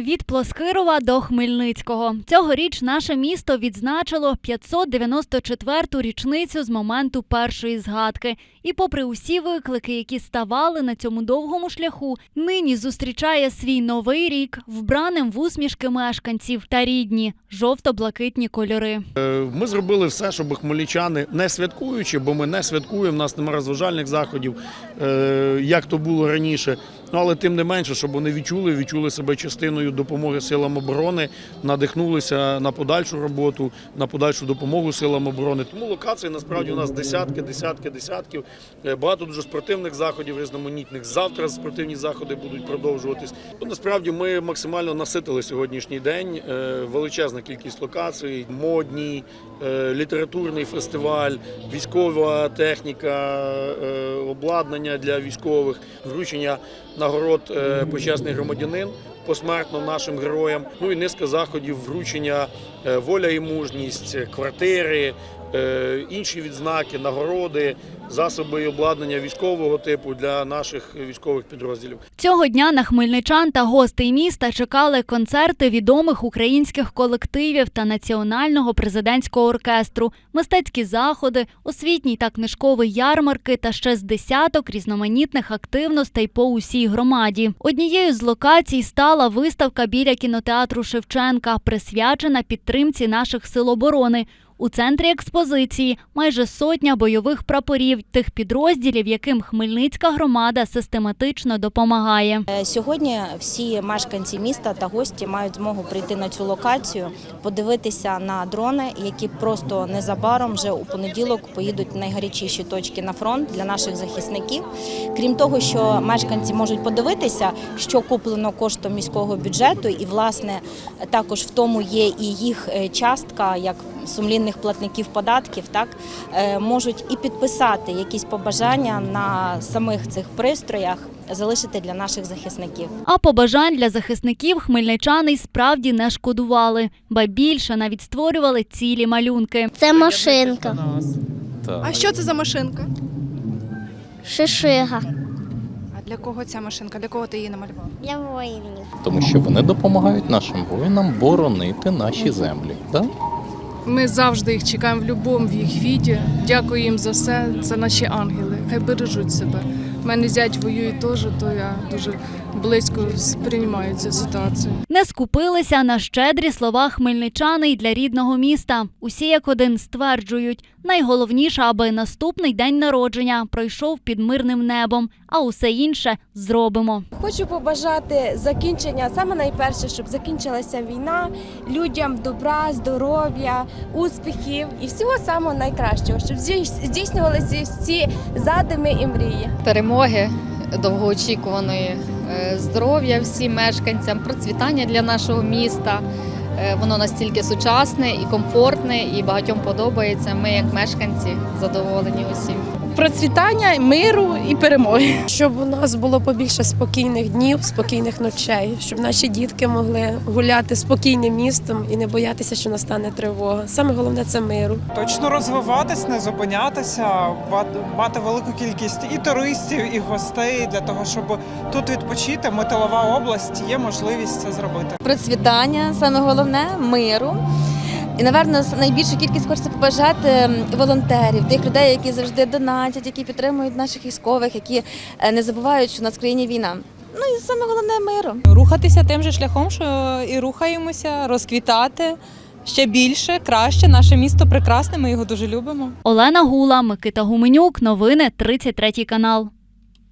Від Плоскирова до Хмельницького цьогоріч наше місто відзначило 594-ту річницю з моменту першої згадки. І, попри усі виклики, які ставали на цьому довгому шляху, нині зустрічає свій новий рік вбраним в усмішки мешканців та рідні жовто-блакитні кольори. Е, Ми зробили все, щоб хмельничани не святкуючи, бо ми не святкуємо, в нас немає розважальних заходів, е, як то було раніше. Ну але тим не менше, щоб вони відчули, відчули себе частиною допомоги силам оборони, надихнулися на подальшу роботу, на подальшу допомогу силам оборони. Тому локацій насправді у нас десятки, десятки, десятків. Е, Багато дуже спортивних заходів, різноманітних. Завтра спортивні заходи будуть продовжуватись. Ну, Насправді ми максимально наситили сьогоднішній день. Е, Величезна кількість локацій, модні, е, літературний фестиваль, військова техніка, обладнання для військових, вручення нагород е, почесний громадянин. Посмертно нашим героям, ну і низка заходів вручення е, воля і мужність, квартири, е, інші відзнаки, нагороди, засоби і обладнання військового типу для наших військових підрозділів. Цього дня на хмельничан та гостей міста чекали концерти відомих українських колективів та національного президентського оркестру, мистецькі заходи, освітній та книжковий ярмарки та ще з десяток різноманітних активностей по усій громаді. Однією з локацій стала виставка біля кінотеатру Шевченка, присвячена підтримці наших сил оборони. У центрі експозиції майже сотня бойових прапорів тих підрозділів, яким Хмельницька громада систематично допомагає. Е, Сьогодні всі мешканці міста та гості мають змогу прийти на цю локацію, подивитися на дрони, які просто незабаром вже у понеділок поїдуть найгарячіші точки на фронт для наших захисників. Крім того, що мешканці можуть подивитися, що куплено коштом міського бюджету, і власне також в тому є і їх е, частка як сумлінних платників податків, так е, можуть і підписати якісь побажання на самих цих пристроях, залишити для наших захисників. А побажань для захисників хмельничани й справді не шкодували, ба більше навіть створювали цілі малюнки. Це машинка, А що це за машинка? шишига А для кого ця машинка? Для кого ти її намалював? для воїнів. Тому що вони допомагають нашим воїнам боронити наші землі. Так? Ми завжди їх чекаємо в будь-якому їх віді. Дякую їм за все. Це наші ангели. Хай бережуть себе. Мене зять воює теж, то я дуже близько сприймаю цю ситуацію. Не скупилися на щедрі слова хмельничани й для рідного міста. Усі як один стверджують, найголовніше, аби наступний день народження пройшов під мирним небом, а усе інше зробимо. Хочу побажати закінчення, саме найперше, щоб закінчилася війна, людям добра, здоров'я, успіхів і всього самого найкращого, щоб здійс- здійснювалися всі задуми і мрії. Перемоги довгоочікуваної, е, здоров'я всім мешканцям, процвітання для нашого міста. Е, Воно настільки сучасне і комфортне, і багатьом подобається. Ми, як мешканці, задоволені усім. Процвітання, миру і перемоги. Щоб у нас було побільше спокійних днів, спокійних ночей, щоб наші дітки могли гуляти спокійним містом і не боятися, що настане тривога. Саме головне це миру. Точно розвиватись, не зупинятися, мати- велику кількість і туристів, і гостей для того, щоб тут відпочити. Ми тилова область, є можливість це зробити. Процвітання, саме головне миру. І, напевно, найбільшу кількість хочеться побажати волонтерів, тих людей, які завжди донатять, які підтримують наших військових, які е, не забувають, що у нас в країні війна. Ну і саме головне миру. Рухатися тим же шляхом, що і рухаємося, розквітати ще більше, краще. Наше місто прекрасне, ми його дуже любимо. Олена Гула, Микита Гуменюк, новини 33 канал.